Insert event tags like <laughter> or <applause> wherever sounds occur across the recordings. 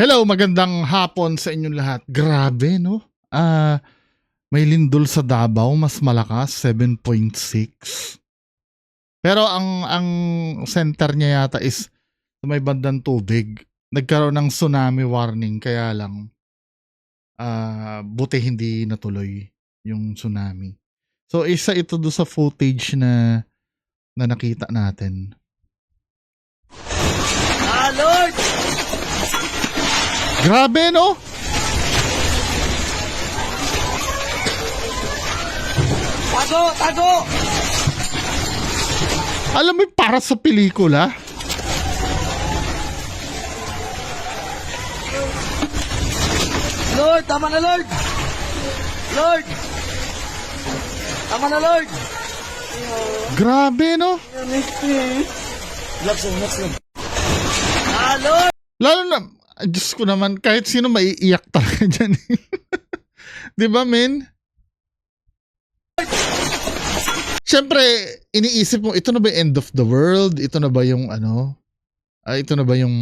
Hello, magandang hapon sa inyong lahat. Grabe, no? Ah, may lindol sa Davao, mas malakas, 7.6. Pero ang ang center niya yata is sa may bandang tubig. Nagkaroon ng tsunami warning kaya lang ah buti hindi natuloy yung tsunami. So isa ito do sa footage na na nakita natin. Ah, Lord! Grabe, no? Tago! Tago! Alam mo, para sa pelikula. Lord! Tama na, Lord! Lord! Tama na, Lord! Grabe, no? Relax lang, relax lang. Ah, Lord! Lalo na, Diyos ko naman, kahit sino maiiyak talaga <laughs> dyan. eh. Di ba, men? Siyempre, iniisip mo, ito na ba yung end of the world? Ito na ba yung ano? Ah, ito na ba yung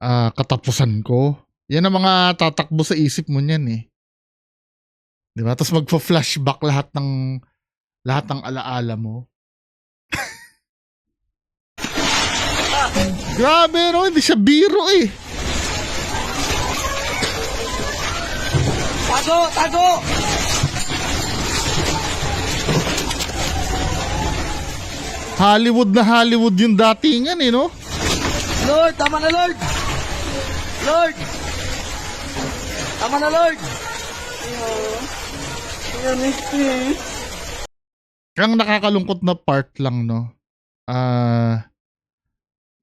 ah, katapusan ko? Yan ang mga tatakbo sa isip mo niyan eh. Di ba? Tapos magpa-flashback lahat ng lahat ng alaala mo. <laughs> Grabe, no? Hindi siya biro eh. Tago! Tago! Hollywood na Hollywood yung datingan eh, no? Lord! Tama na, Lord! Lord! Tama na, Lord! Ang nakakalungkot na part lang, no? Ah...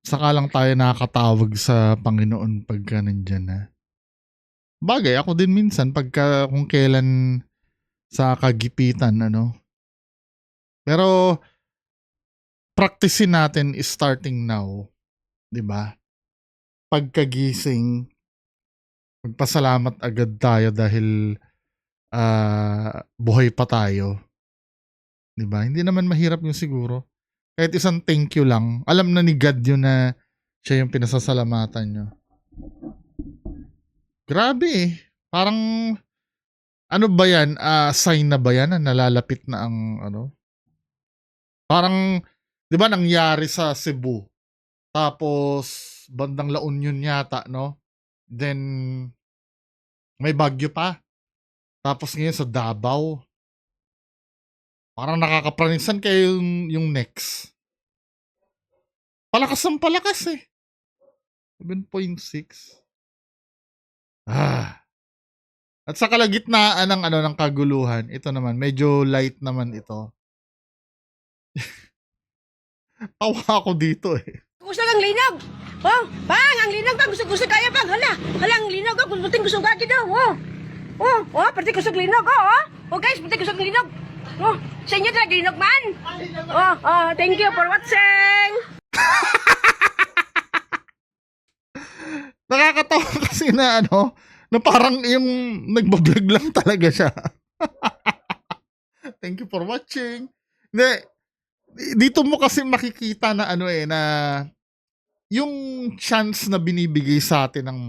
saka lang tayo nakakatawag sa Panginoon pagka nandyan na. Bagay, ako din minsan pagka kung kailan sa kagipitan, ano. Pero, practicein natin starting now. 'di ba? Pagkagising, magpasalamat agad tayo dahil ah buhay pa tayo. 'Di ba? Hindi naman mahirap yung siguro. Kahit isang thank you lang. Alam na ni God yun na siya yung pinasasalamatan nyo. Grabe eh. Parang ano ba yan? Ah, sign na ba yan na nalalapit na ang ano? Parang 'di ba nangyari sa Cebu? Tapos bandang La Union yata, no? Then may bagyo pa. Tapos ngayon sa Davao. Parang nakakapranisan kayo yung, yung next. Palakas ang palakas eh. 7.6. Ah. At sa kalagitnaan ng ano ng kaguluhan, ito naman medyo light naman ito. <laughs> Tawa ako dito eh. Gusto kang linog. Oh, pang, ang linog pang gusto gusto kaya pang. Hala, hala ang linog oh, puting gusto ka daw. Oh. Oh, oh, pati gusto linog oh. Oh, oh guys, pati gusto linog. Oh, sa inyo talaga linog man. Oh, oh, thank you for watching. <laughs> Nakakatawa kasi na ano, na parang yung nagbablog lang talaga siya. <laughs> Thank you for watching. Hindi, dito mo kasi makikita na ano eh, na yung chance na binibigay sa atin ng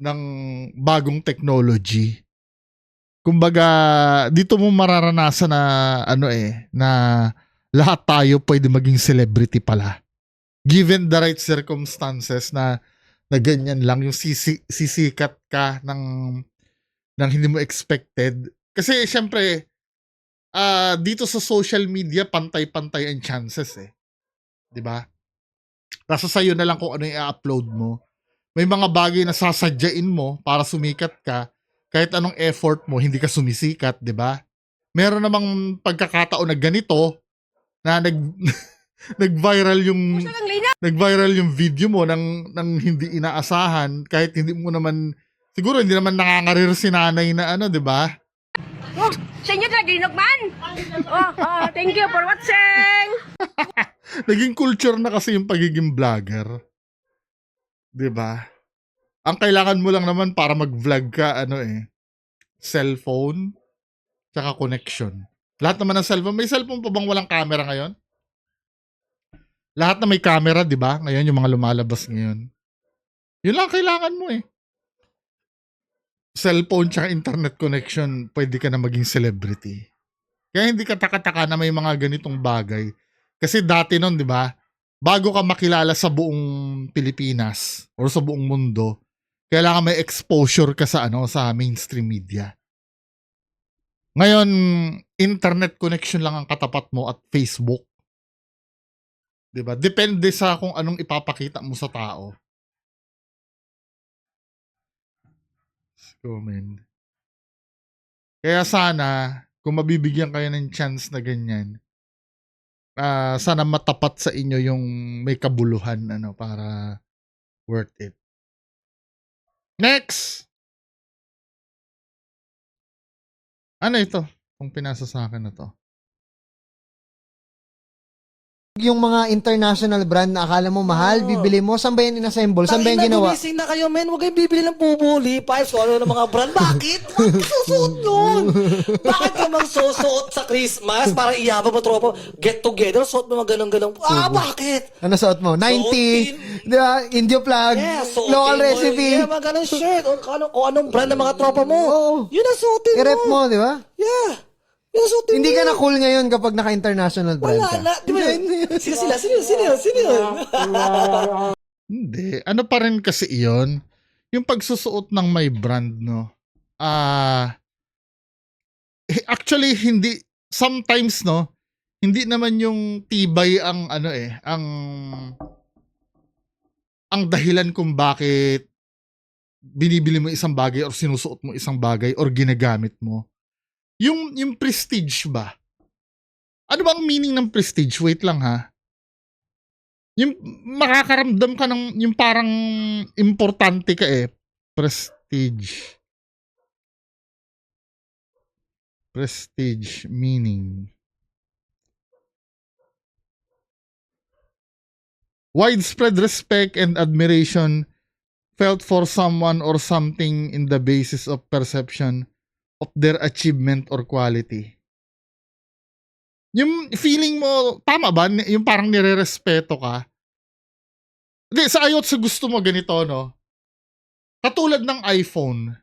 ng bagong technology. Kumbaga, dito mo mararanasan na ano eh, na lahat tayo pwede maging celebrity pala. Given the right circumstances na na ganyan lang yung sisi, sisikat ka ng ng hindi mo expected. Kasi syempre ah dito sa social media pantay-pantay ang chances eh. 'Di ba? Nasa sa'yo na lang kung ano i-upload mo. May mga bagay na sasadyain mo para sumikat ka. Kahit anong effort mo, hindi ka sumisikat, 'di ba? Meron namang pagkakataon na ganito na nag <laughs> nag-viral yung nag-viral yung video mo ng ng hindi inaasahan kahit hindi mo naman siguro hindi naman nangangarir si nanay na ano, 'di ba? Oh, sa inyo talaga linog man. Oh, oh, thank you for watching. <laughs> Naging culture na kasi yung pagiging vlogger. 'Di ba? Ang kailangan mo lang naman para mag-vlog ka ano eh, cellphone tsaka connection. Lahat naman ng cellphone, may cellphone pa bang walang camera ngayon? Lahat na may camera, 'di ba? Ngayon yung mga lumalabas ngayon. Yun lang kailangan mo eh. Cellphone tsaka internet connection, pwede ka na maging celebrity. Kaya hindi ka taka-taka na may mga ganitong bagay. Kasi dati nun, di ba, bago ka makilala sa buong Pilipinas or sa buong mundo, kailangan may exposure ka sa ano sa mainstream media. Ngayon, internet connection lang ang katapat mo at Facebook. 'Di ba? Depende sa kung anong ipapakita mo sa tao. Comment. Kaya sana, kung mabibigyan kayo ng chance na ganyan, ah, sana matapat sa inyo yung may kabuluhan ano para worth it. Next! Ano ito? Kung pinasa sa akin na to. Yung mga international brand na akala mo mahal, bibili mo, saan ba yan inassemble? Saan ba yan ginawa? gumising na kayo, men. Huwag kayong bibili ng pubuli. Pipes, kung ano ng mga brand. Bakit? Bakit susuot yun? Bakit ka magsusuot sa Christmas para iyabang mo tropa? Get together, suot mo mga ganun-ganun. Ah, bakit? Ano suot mo? 90, di ba? Indio flag, Yeah, suotin local mo. recipe. Yeah, mga ganun shirt. O kung anong, kung anong brand ng mga tropa mo. Oo. Yun ang suotin mo. I-rep mo, di ba? Yeah. Yun ang suotin Hindi ka na cool ngayon kapag naka-international brand Wala ka. na. Di ba yun? Sino sila? Sino yun? Sino yun? Sino yun? Hindi. Ano pa rin kasi iyon? Yung pagsusuot ng may brand, no? Ah... eh, actually, hindi... Sometimes, no? Hindi naman yung tibay ang ano eh, ang... ang dahilan kung bakit binibili mo isang bagay or sinusuot mo isang bagay or ginagamit mo. Yung, yung prestige ba? Ano bang meaning ng prestige? Wait lang ha yung makakaramdam ka ng yung parang importante ka eh prestige prestige meaning widespread respect and admiration felt for someone or something in the basis of perception of their achievement or quality yung feeling mo, tama ba? Yung parang nire-respeto ka. Hindi, sa ayot sa gusto mo ganito, no? Katulad ng iPhone.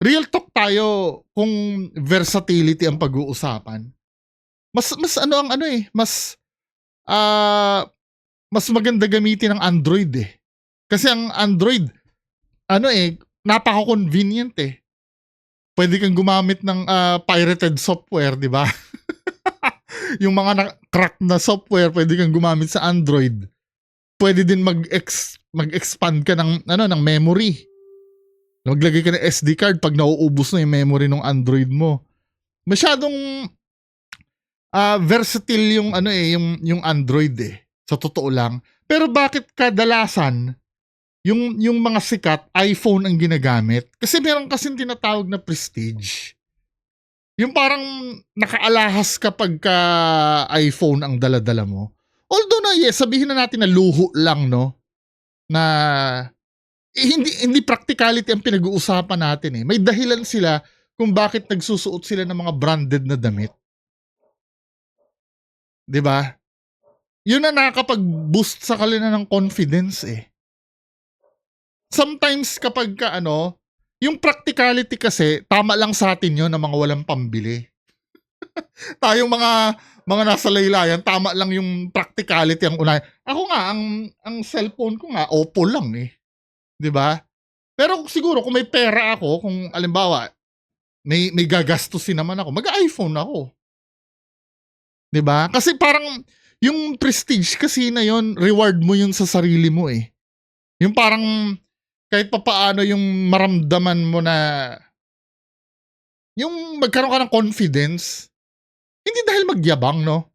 Real talk tayo kung versatility ang pag-uusapan. Mas, mas ano ang ano eh, mas, ah, mas maganda gamitin ng Android eh. Kasi ang Android, ano eh, napaka-convenient eh. Pwede kang gumamit ng ah, pirated software, di ba? <laughs> yung mga na- crack na software, pwede kang gumamit sa Android. Pwede din mag-ex mag-expand ka ng ano ng memory. Maglagay ka ng SD card pag nauubos na yung memory ng Android mo. Masyadong ah versatile yung ano eh, yung yung Android eh. Sa totoo lang. Pero bakit kadalasan yung yung mga sikat iPhone ang ginagamit? Kasi meron kasing tinatawag na prestige. Yung parang nakaalahas kapag ka iPhone ang daladala mo. Although na yes, sabihin na natin na luho lang no na eh, hindi hindi practicality ang pinag-uusapan natin eh. May dahilan sila kung bakit nagsusuot sila ng mga branded na damit. 'Di ba? Yun na nakakapag-boost sa kanila ng confidence eh. Sometimes kapag ka ano, yung practicality kasi, tama lang sa atin yun ng mga walang pambili. <laughs> Tayong mga mga nasa laylayan, tama lang yung practicality ang unay. Ako nga, ang, ang cellphone ko nga, Oppo lang eh. 'Di ba? Pero siguro kung may pera ako, kung alimbawa, may, may gagastusin naman ako, mag-iPhone ako. 'Di ba? Kasi parang, yung prestige kasi na yon reward mo yun sa sarili mo eh. Yung parang, kahit papaano yung maramdaman mo na yung magkaroon ka ng confidence, hindi dahil magyabang, no?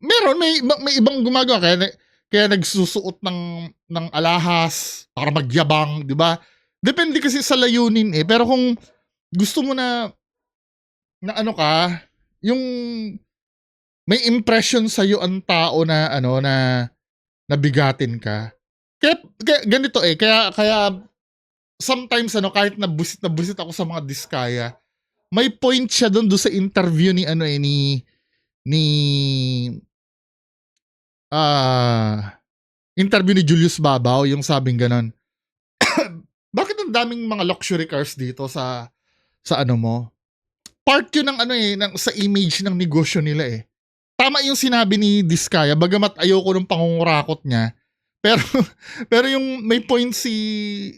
Meron, may, may ibang gumagawa, kaya, kaya nagsusuot ng, ng alahas para magyabang, di ba? Depende kasi sa layunin eh. Pero kung gusto mo na, na ano ka, yung may impression sa iyo ang tao na ano na nabigatin ka. Kaya, kaya ganito eh, kaya kaya sometimes ano kahit na busit na busit ako sa mga diskaya, may point siya doon do sa interview ni ano eh ni ni ah interview ni Julius Babaw yung sabing ganon. <coughs> ang daming mga luxury cars dito sa sa ano mo. Part yun ng ano eh, ng, sa image ng negosyo nila eh. Tama yung sinabi ni Diskaya, bagamat ayoko ng pangungurakot niya. <laughs> Pero pero yung may point si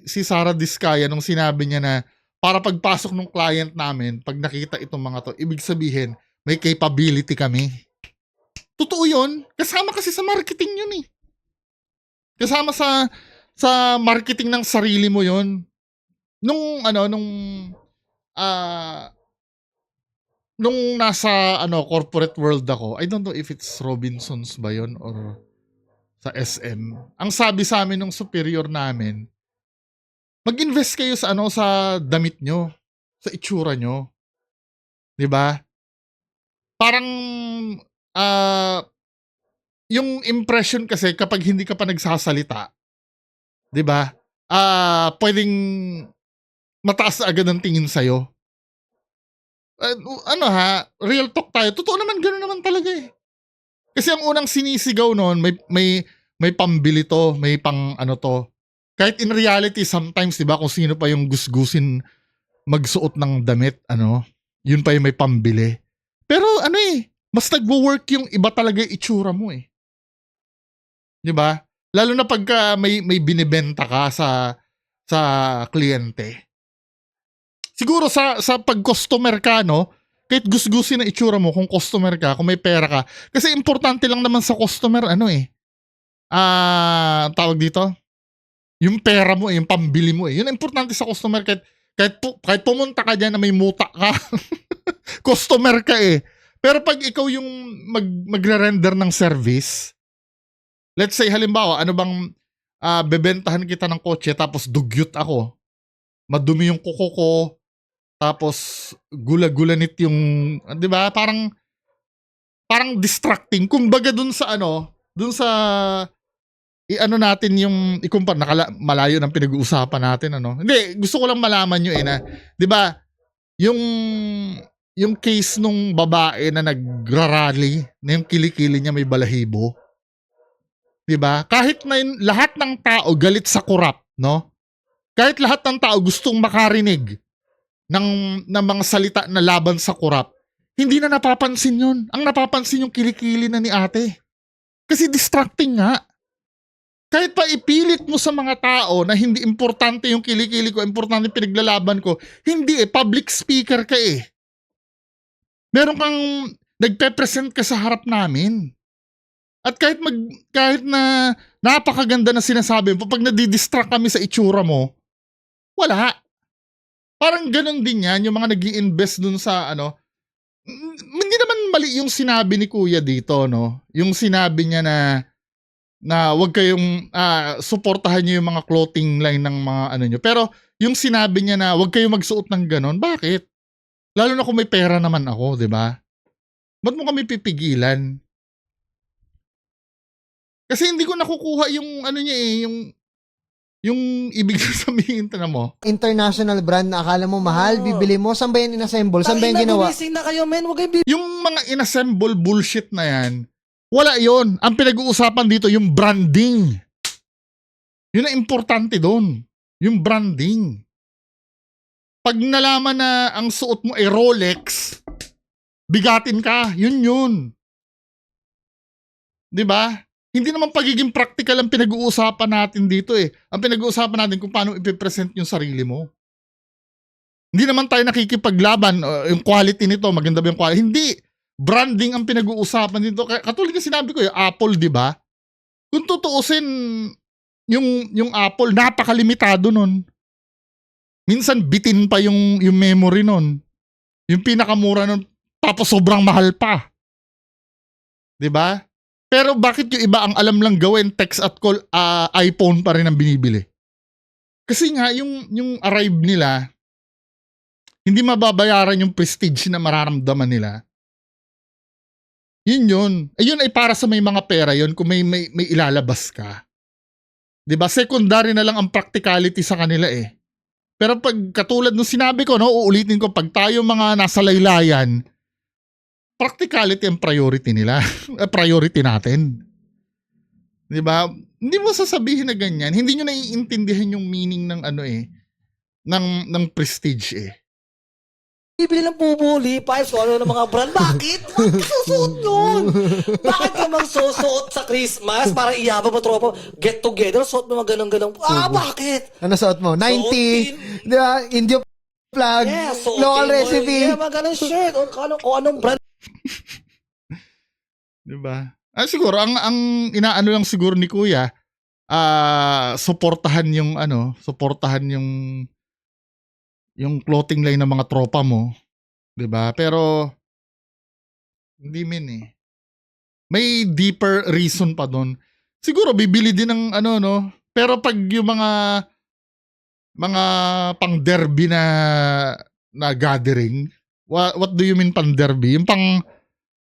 si Sarah Diskaya nung sinabi niya na para pagpasok ng client namin, pag nakita itong mga to, ibig sabihin, may capability kami. Totoo yun. Kasama kasi sa marketing yun eh. Kasama sa sa marketing ng sarili mo yun. Nung ano, nung ah nung nasa ano corporate world ako, I don't know if it's Robinsons ba yun or sa SM. Ang sabi sa amin ng superior namin, mag-invest kayo sa ano sa damit nyo, sa itsura nyo. 'Di ba? Parang ah yung impression kasi kapag hindi ka pa nagsasalita, 'di ba? Ah, pwedeng mataas agad ang tingin sa iyo. ano ha, real talk tayo. Totoo naman ganoon naman talaga eh. Kasi ang unang sinisigaw noon, may may may pambili to, may pang ano to. Kahit in reality sometimes 'di ba kung sino pa yung gusgusin magsuot ng damit, ano, yun pa yung may pambili. Pero ano eh, mas nagwo-work yung iba talaga yung itsura mo eh. 'Di ba? Lalo na pagka may may binebenta ka sa sa kliyente. Siguro sa sa pag customer ka no, kahit gusgusin na itsura mo kung customer ka, kung may pera ka. Kasi importante lang naman sa customer ano eh. Ah, tawag dito. Yung pera mo eh, yung pambili mo eh. Yun importante sa customer kahit kahit, pu- kahit pumunta ka dyan na may muta ka. <laughs> customer ka eh. Pero pag ikaw yung mag, magre-render ng service, let's say halimbawa, ano bang ah, bebentahan kita ng kotse tapos dugyot ako. Madumi yung kuko ko, tapos gula-gulanit yung, 'di ba? Parang parang distracting. Kumbaga dun sa ano, dun sa i-ano natin yung ikumpara nakala, malayo ng pinag-uusapan natin ano. Hindi, gusto ko lang malaman nyo eh na, 'di ba? Yung yung case nung babae na nagrarally, na yung kilikili niya may balahibo. 'Di ba? Kahit na yun, lahat ng tao galit sa kurap, no? Kahit lahat ng tao gustong makarinig ng ng mga salita na laban sa kurap, hindi na napapansin 'yun. Ang napapansin yung kilikili na ni ate. Kasi distracting nga. Kahit pa ipilit mo sa mga tao na hindi importante yung kilikili ko, importante yung pinaglalaban ko, hindi eh, public speaker ka eh. Meron kang nagpe-present ka sa harap namin. At kahit mag kahit na napakaganda na sinasabi mo, pag nadidistract kami sa itsura mo, wala. Parang ganun din yan, yung mga nag invest dun sa ano, hindi naman mali yung sinabi ni Kuya dito, no? Yung sinabi niya na na wag kayong ah, suportahan niyo yung mga clothing line ng mga ano niyo. Pero yung sinabi niya na wag kayong magsuot ng ganon, bakit? Lalo na kung may pera naman ako, 'di ba? Ba't mo kami pipigilan? Kasi hindi ko nakukuha yung ano niya eh, yung yung ibig <laughs> sabihin na mo. international brand na akala mo mahal, bibili mo, saan ba yan inassemble? Saan ba yan ginawa? Gumising na kayo, men. Huwag kayong Yung mga inassemble bullshit na yan, wala yon. Ang pinag-uusapan dito, yung branding. Yun ang importante doon. Yung branding. Pag nalaman na ang suot mo ay Rolex, bigatin ka. Yun yun. 'Di ba? Hindi naman pagiging practical ang pinag-uusapan natin dito eh. Ang pinag-uusapan natin kung paano ipipresent yung sarili mo. Hindi naman tayo nakikipaglaban, uh, yung quality nito, maganda ba yung quality? Hindi. Branding ang pinag-uusapan dito. Katulad ng sinabi ko, yung Apple, di ba? Kung tutuusin, yung, yung Apple, napakalimitado nun. Minsan, bitin pa yung, yung memory nun. Yung pinakamura nun, tapos sobrang mahal pa. Di ba? Pero bakit yung iba ang alam lang gawin, text at call, ah, iPhone pa rin ang binibili? Kasi nga, yung, yung arrive nila, hindi mababayaran yung prestige na mararamdaman nila. Yun yun. Ayun ay para sa may mga pera yun kung may, may, may ilalabas ka. 'Di ba Secondary na lang ang practicality sa kanila eh. Pero pag katulad nung sinabi ko, no, uulitin ko, pag tayo mga nasa laylayan, practicality ang priority nila. Eh, <laughs> priority natin. 'Di ba? Hindi mo sasabihin na ganyan. Hindi nyo naiintindihan yung meaning ng ano eh, ng ng prestige eh. bibili ng pupuli, pipes, kung ano ng mga brand. <laughs> Bakit? Bakit susuot nun? Bakit ka magsusuot sa Christmas para iyabang mo tropa? Get together, suot mo mga ganun-ganun. Ah, bakit? Ano suot mo? 90. Di ba? Indio flag. Yeah, suotin local mo. recipe. Yeah, mga ganun shirt. O, kung, anong, kung anong brand <laughs> 'Di ba? Ah siguro ang ang inaano lang siguro ni Kuya ah suportahan yung ano, suportahan yung yung clothing line ng mga tropa mo, 'di ba? Pero hindi min eh. May deeper reason pa doon. Siguro bibili din ng ano no, pero pag yung mga mga pang derby na na gathering, what, what do you mean pang derby? Yung pang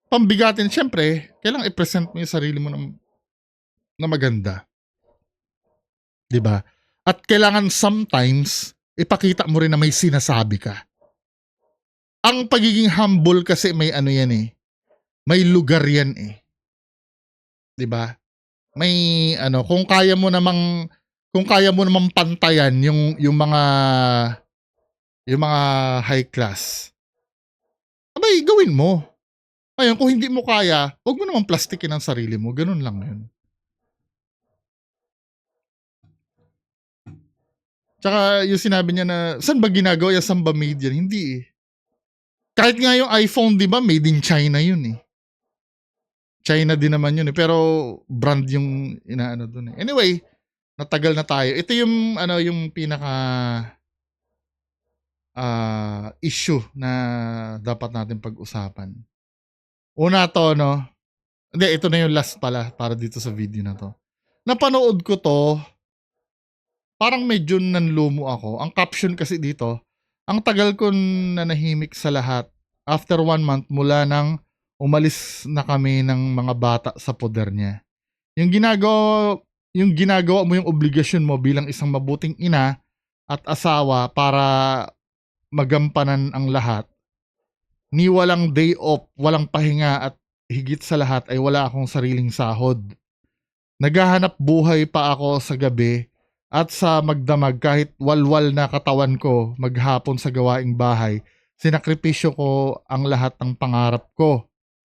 pambigatin, syempre, kailangan i-present mo yung sarili mo ng, na maganda. 'Di ba? At kailangan sometimes, ipakita mo rin na may sinasabi ka. Ang pagiging humble kasi may ano yan eh. May lugar yan eh. 'Di ba? May ano, kung kaya mo namang kung kaya mo namang pantayan yung yung mga yung mga high class. Abay, gawin mo. Ngayon, kung hindi mo kaya, huwag mo naman plastikin ang sarili mo. Ganun lang yun. Tsaka yung sinabi niya na, saan ba ginagawa yan? Saan ba made yan? Hindi eh. Kahit nga yung iPhone, di ba, made in China yun eh. China din naman yun eh. Pero brand yung inaano dun eh. Anyway, natagal na tayo. Ito yung, ano, yung pinaka ah issue na dapat natin pag-usapan. Una to, no? Hindi, ito na yung last pala para dito sa video na to. Napanood ko to, parang medyo nanlumo ako. Ang caption kasi dito, ang tagal ko nanahimik sa lahat after one month mula nang umalis na kami ng mga bata sa poder niya. Yung ginagawa, yung ginagawa mo yung obligasyon mo bilang isang mabuting ina at asawa para magampanan ang lahat ni walang day off, walang pahinga at higit sa lahat ay wala akong sariling sahod. Naghahanap buhay pa ako sa gabi at sa magdamag kahit walwal na katawan ko maghapon sa gawaing bahay, sinakripisyo ko ang lahat ng pangarap ko.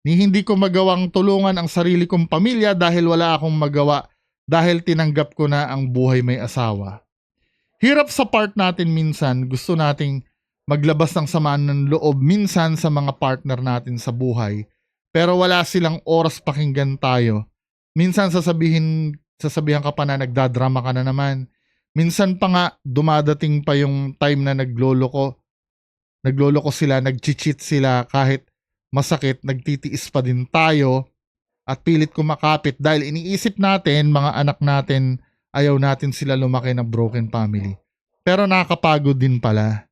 Ni hindi ko magawang tulungan ang sarili kong pamilya dahil wala akong magawa dahil tinanggap ko na ang buhay may asawa. Hirap sa part natin minsan, gusto nating maglabas ng samaan ng loob minsan sa mga partner natin sa buhay pero wala silang oras pakinggan tayo. Minsan sasabihin sasabihan ka pa na nagdadrama ka na naman. Minsan pa nga dumadating pa yung time na nagloloko. Nagloloko sila, nagchichit sila kahit masakit, nagtitiis pa din tayo at pilit kumakapit dahil iniisip natin, mga anak natin, ayaw natin sila lumaki ng broken family. Pero nakakapagod din pala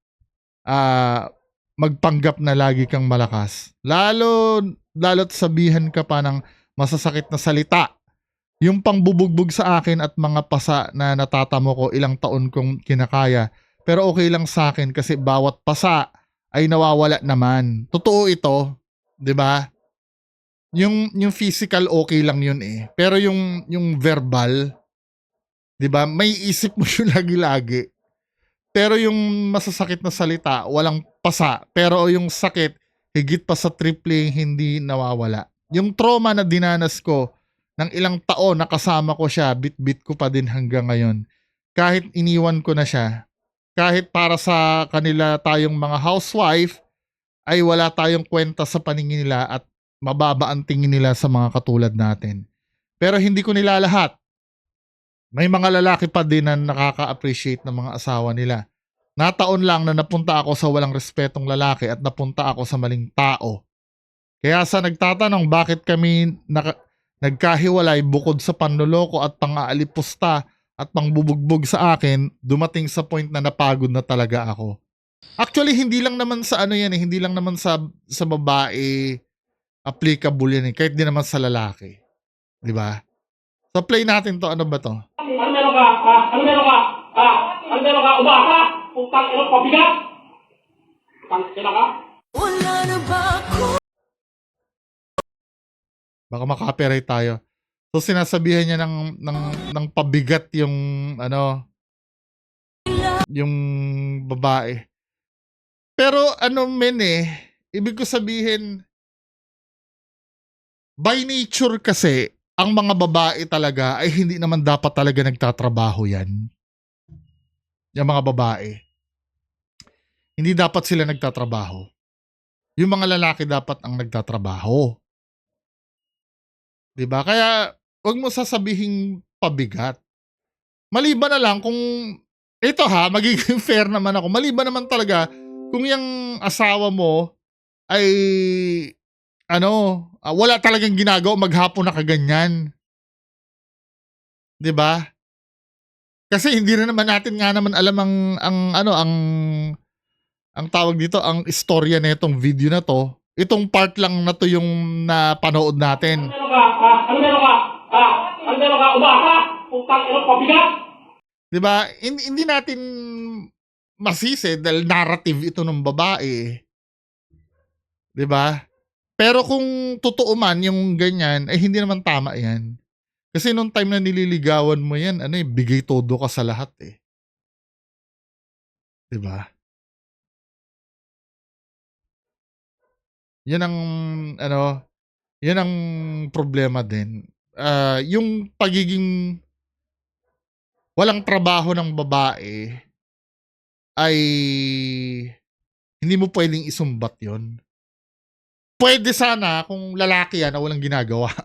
ah magpanggap na lagi kang malakas. Lalo, lalo't sabihan ka pa ng masasakit na salita. Yung pangbubugbog sa akin at mga pasa na natatamo ko ilang taon kong kinakaya. Pero okay lang sa akin kasi bawat pasa ay nawawala naman. Totoo ito, 'di ba? Yung yung physical okay lang yun eh. Pero yung yung verbal, 'di ba? May isip mo <laughs> yun lagi-lagi. Pero yung masasakit na salita, walang pasa. Pero yung sakit, higit pa sa triple hindi nawawala. Yung trauma na dinanas ko, ng ilang taon nakasama ko siya, bit-bit ko pa din hanggang ngayon. Kahit iniwan ko na siya, kahit para sa kanila tayong mga housewife, ay wala tayong kwenta sa paningin nila at mababa ang tingin nila sa mga katulad natin. Pero hindi ko nila lahat. May mga lalaki pa din na nakaka-appreciate ng mga asawa nila. Nataon lang na napunta ako sa walang respetong lalaki at napunta ako sa maling tao. Kaya sa nagtatanong bakit kami naka- nagkahiwalay bukod sa panloloko at pang-aalipusta at pangbubugbog sa akin, dumating sa point na napagod na talaga ako. Actually, hindi lang naman sa ano yan eh, hindi lang naman sa, sa babae applicable yan eh, kahit di naman sa lalaki. Di ba? So play natin to, ano ba to? Ano meron ka? Ah, ano meron ka? Ah, ano meron ka? Umasa? Putang ino, pabigat? Putang ina ka? Baka makapiright tayo. So sinasabihan niya ng ng ng pabigat yung ano yung babae. Pero ano men eh, ibig ko sabihin, by nature kasi, ang mga babae talaga ay hindi naman dapat talaga nagtatrabaho yan. Yung mga babae. Hindi dapat sila nagtatrabaho. Yung mga lalaki dapat ang nagtatrabaho. 'Di ba? Kaya wag mo sasabihin pabigat. Maliban na lang kung ito ha, magiging <laughs> fair naman ako. Maliban naman talaga kung yung asawa mo ay ano, ah, wala talagang ginagawa maghapon na kaganyan. 'Di ba? Kasi hindi na naman natin nga naman alam ang ang ano ang ang tawag dito ang istorya nitong video na to. Itong part lang na to yung napanood natin. Ano? Ah, ano? Ah, ano meron ka? Umasa? Putang ina, pabigat! 'Di ba? Hindi, hindi natin masisi dahil narrative ito ng babae. 'Di ba? Pero kung totoo man yung ganyan, eh hindi naman tama 'yan. Kasi nung time na nililigawan mo 'yan, ano eh, bigay todo ka sa lahat eh. ba? Yan ang ano, yan ang problema din. Ah, yung pagiging walang trabaho ng babae ay hindi mo pwedeng isumbat yon. Pwede sana kung lalaki yan na walang ginagawa. <laughs>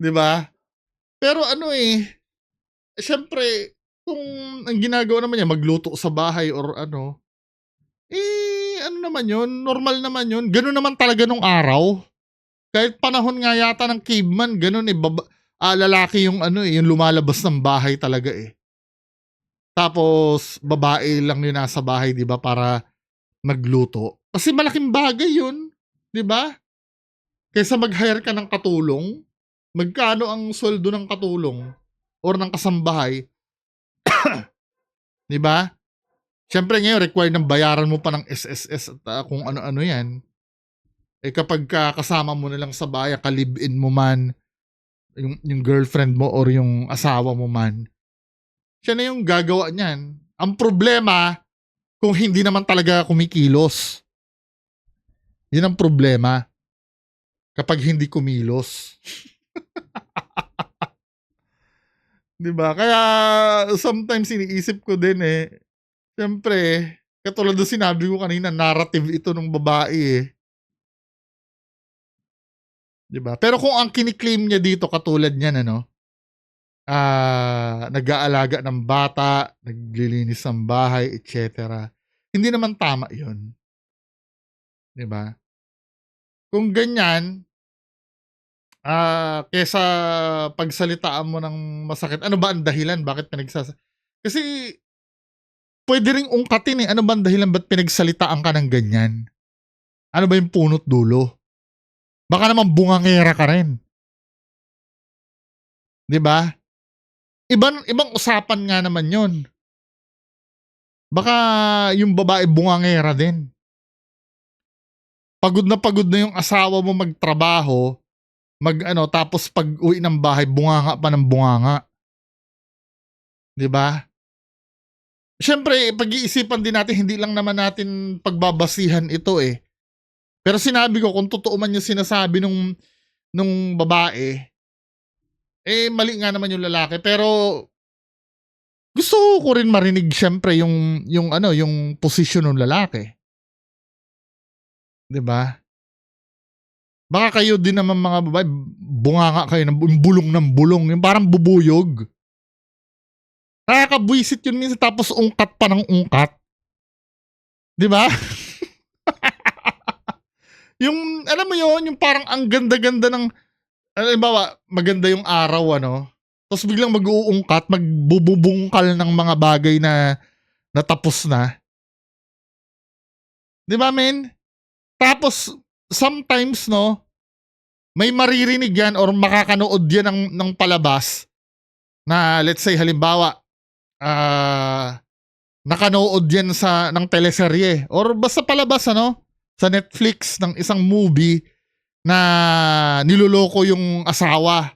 'Di ba? Pero ano eh, syempre, kung ang ginagawa naman niya magluto sa bahay or ano, eh ano naman yon normal naman yon Ganun naman talaga nung araw. Kahit panahon nga yata ng caveman, ganun eh, baba, ah, lalaki yung ano eh, yung lumalabas ng bahay talaga eh. Tapos babae lang yun nasa bahay, 'di ba, para magluto. Kasi malaking bagay 'yun, 'di ba? Kaysa mag-hire ka ng katulong, magkano ang sweldo ng katulong or ng kasambahay? <coughs> 'Di ba? Siyempre ngayon required ng bayaran mo pa ng SSS at ah, kung ano-ano 'yan. Eh kapag ka kasama mo na lang sa bahay, kalibin mo man, yung, yung girlfriend mo or yung asawa mo man, siya na yung gagawa niyan. Ang problema, kung hindi naman talaga kumikilos. Yun ang problema. Kapag hindi kumilos. <laughs> 'Di ba? Kaya sometimes iniisip ko din eh. Siyempre, katulad ng sinabi ko kanina, narrative ito ng babae eh. 'Di ba? Pero kung ang kiniklaim niya dito katulad niyan ano, ah, nag-aalaga ng bata, naglilinis ng bahay, etc. Hindi naman tama 'yun. 'Di ba? Kung ganyan, ah, kesa pagsalitaan mo ng masakit, ano ba ang dahilan bakit pinagsasa Kasi pwede ring ungkatin eh. Ano ba ang dahilan ba't pinagsalitaan ka ng ganyan? Ano ba yung punot dulo? Baka naman bungangera ka rin. 'Di ba? Ibang ibang usapan nga naman 'yon. Baka yung babae bungangera din. Pagod na pagod na yung asawa mo magtrabaho, mag ano, tapos pag uwi ng bahay, bunganga pa ng bunganga. 'Di ba? Siyempre, pag-iisipan din natin, hindi lang naman natin pagbabasihan ito eh. Pero sinabi ko, kung totoo man yung sinasabi nung, nung babae, eh mali nga naman yung lalaki. Pero gusto ko rin marinig siyempre yung, yung ano, yung posisyon ng lalaki. 'Di ba? Baka kayo din naman mga babae, bunganga kayo ng bu- bulong ng bulong, yung parang bubuyog. Nakakabwisit yun minsan tapos ungkat pa ng ungkat. 'Di ba? <laughs> yung alam mo yon, yung parang ang ganda-ganda ng halimbawa, maganda yung araw ano. Tapos biglang mag-uungkat, magbububungkal ng mga bagay na natapos na. 'Di ba, men? Tapos sometimes no, may maririnig yan or makakanood yan ng, ng palabas na let's say halimbawa ah nakanood yan sa ng teleserye or basta palabas ano sa Netflix ng isang movie na niloloko yung asawa.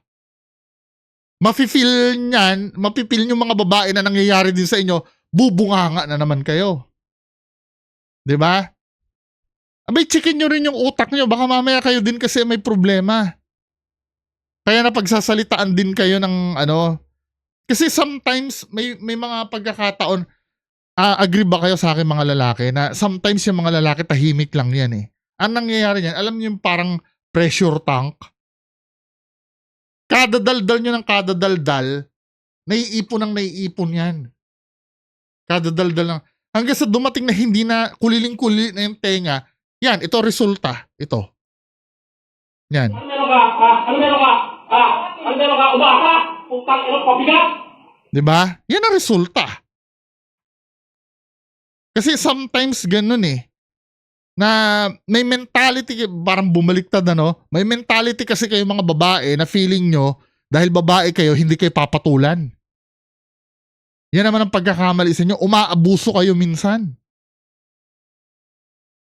mafe-feel niyan, mapipil yung mga babae na nangyayari din sa inyo, bubunganga na naman kayo. 'Di ba? Abay, checkin nyo rin yung utak nyo. Baka mamaya kayo din kasi may problema. Kaya napagsasalitaan din kayo ng ano. Kasi sometimes may, may mga pagkakataon, ah, agree ba kayo sa akin mga lalaki na sometimes yung mga lalaki tahimik lang yan eh. Ang nangyayari niyan, alam niyo yung parang pressure tank. Kada daldal nyo ng kada daldal, naiipon ng naiipon yan. Kada daldal ng... Hanggang sa dumating na hindi na kuliling-kuli na yung tenga, yan, ito resulta. Ito. Yan. Ano meron ka? Ano meron ka? Ah, ano meron ka? Umasa? Putang ina, pabigat! 'Di ba? Yan ang resulta. Kasi sometimes ganun eh. Na may mentality, parang bumaliktad ano, may mentality kasi kayo mga babae na feeling nyo, dahil babae kayo, hindi kayo papatulan. Yan naman ang pagkakamali sa inyo, umaabuso kayo minsan.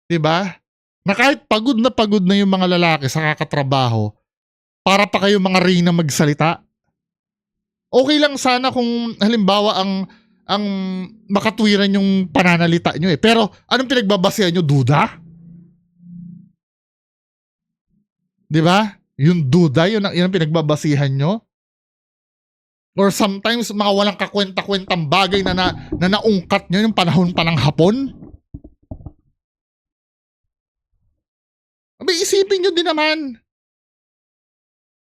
'Di ba? Na kahit pagod na pagod na yung mga lalaki sa kakatrabaho, para pa kayo mga reyna magsalita okay lang sana kung halimbawa ang ang makatwiran yung pananalita nyo eh. Pero anong pinagbabasehan nyo? Duda? Di ba? Yung duda, yun ang, yun ang pinagbabasihan nyo? Or sometimes mga walang kakwenta-kwentang bagay na, na, na naungkat nyo yung panahon pa ng hapon? Abay, isipin nyo din naman.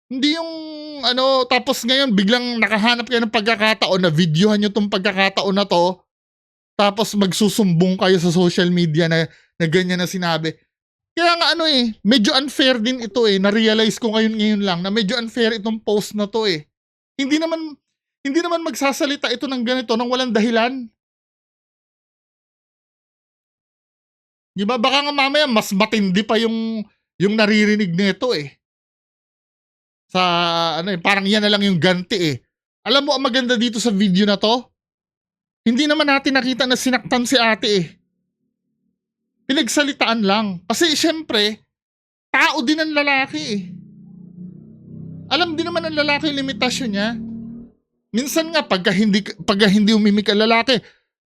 Hindi yung ano, tapos ngayon biglang nakahanap kayo ng pagkakataon na videohan nyo tong pagkakataon na to. Tapos magsusumbong kayo sa social media na, na ganyan na sinabi. Kaya nga ano eh, medyo unfair din ito eh. Na-realize ko ngayon ngayon lang na medyo unfair itong post na to eh. Hindi naman, hindi naman magsasalita ito ng ganito nang walang dahilan. Di ba? Baka nga mamaya mas matindi pa yung, yung naririnig nito eh sa ano eh, parang yan na lang yung ganti eh. Alam mo ang maganda dito sa video na to? Hindi naman natin nakita na sinaktan si ate eh. Pinagsalitaan lang. Kasi syempre, tao din ang lalaki eh. Alam din naman ng lalaki yung limitasyon niya. Minsan nga, pagka hindi, pagka hindi umimik ang lalaki,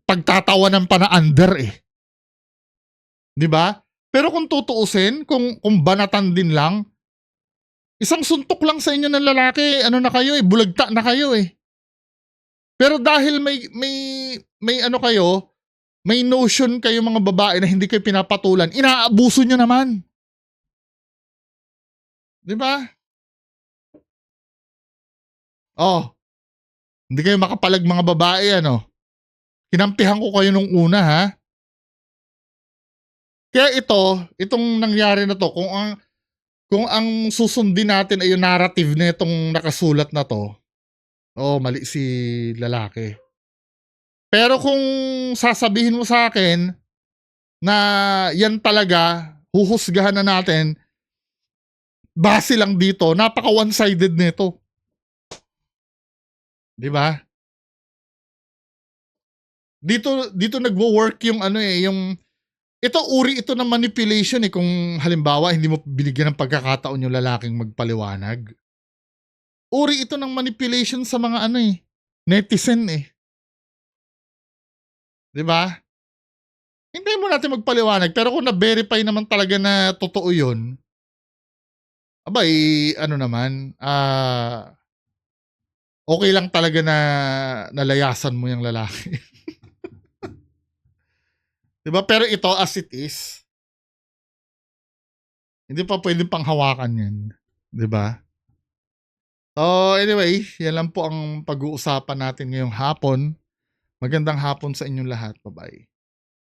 pagtatawanan pa na under eh. Di ba? Pero kung tutuusin, kung, kung banatan din lang, Isang suntok lang sa inyo ng lalaki, ano na kayo eh, bulagta na kayo eh. Pero dahil may may may ano kayo, may notion kayo mga babae na hindi kayo pinapatulan, inaabuso nyo naman. 'Di ba? Oh. Hindi kayo makapalag mga babae ano. Kinampihan ko kayo nung una ha. Kaya ito, itong nangyari na to, kung ang kung ang susundin natin ay yung narrative na itong nakasulat na to, oh, mali si lalaki. Pero kung sasabihin mo sa akin na yan talaga, huhusgahan na natin, base lang dito, napaka one-sided nito. 'Di ba? Dito dito nagwo-work yung ano eh, yung ito uri ito ng manipulation eh kung halimbawa hindi mo binigyan ng pagkakataon yung lalaking magpaliwanag. Uri ito ng manipulation sa mga ano eh, netizen eh. 'Di ba? Hindi mo natin magpaliwanag pero kung na-verify naman talaga na totoo 'yun, abay ano naman, ah okay lang talaga na nalayasan mo yung lalaki. <laughs> 'Di ba? Pero ito as it is, hindi pa pwedeng panghawakan 'yan, 'di ba? So anyway, yan lang po ang pag-uusapan natin ngayong hapon. Magandang hapon sa inyong lahat. Bye-bye.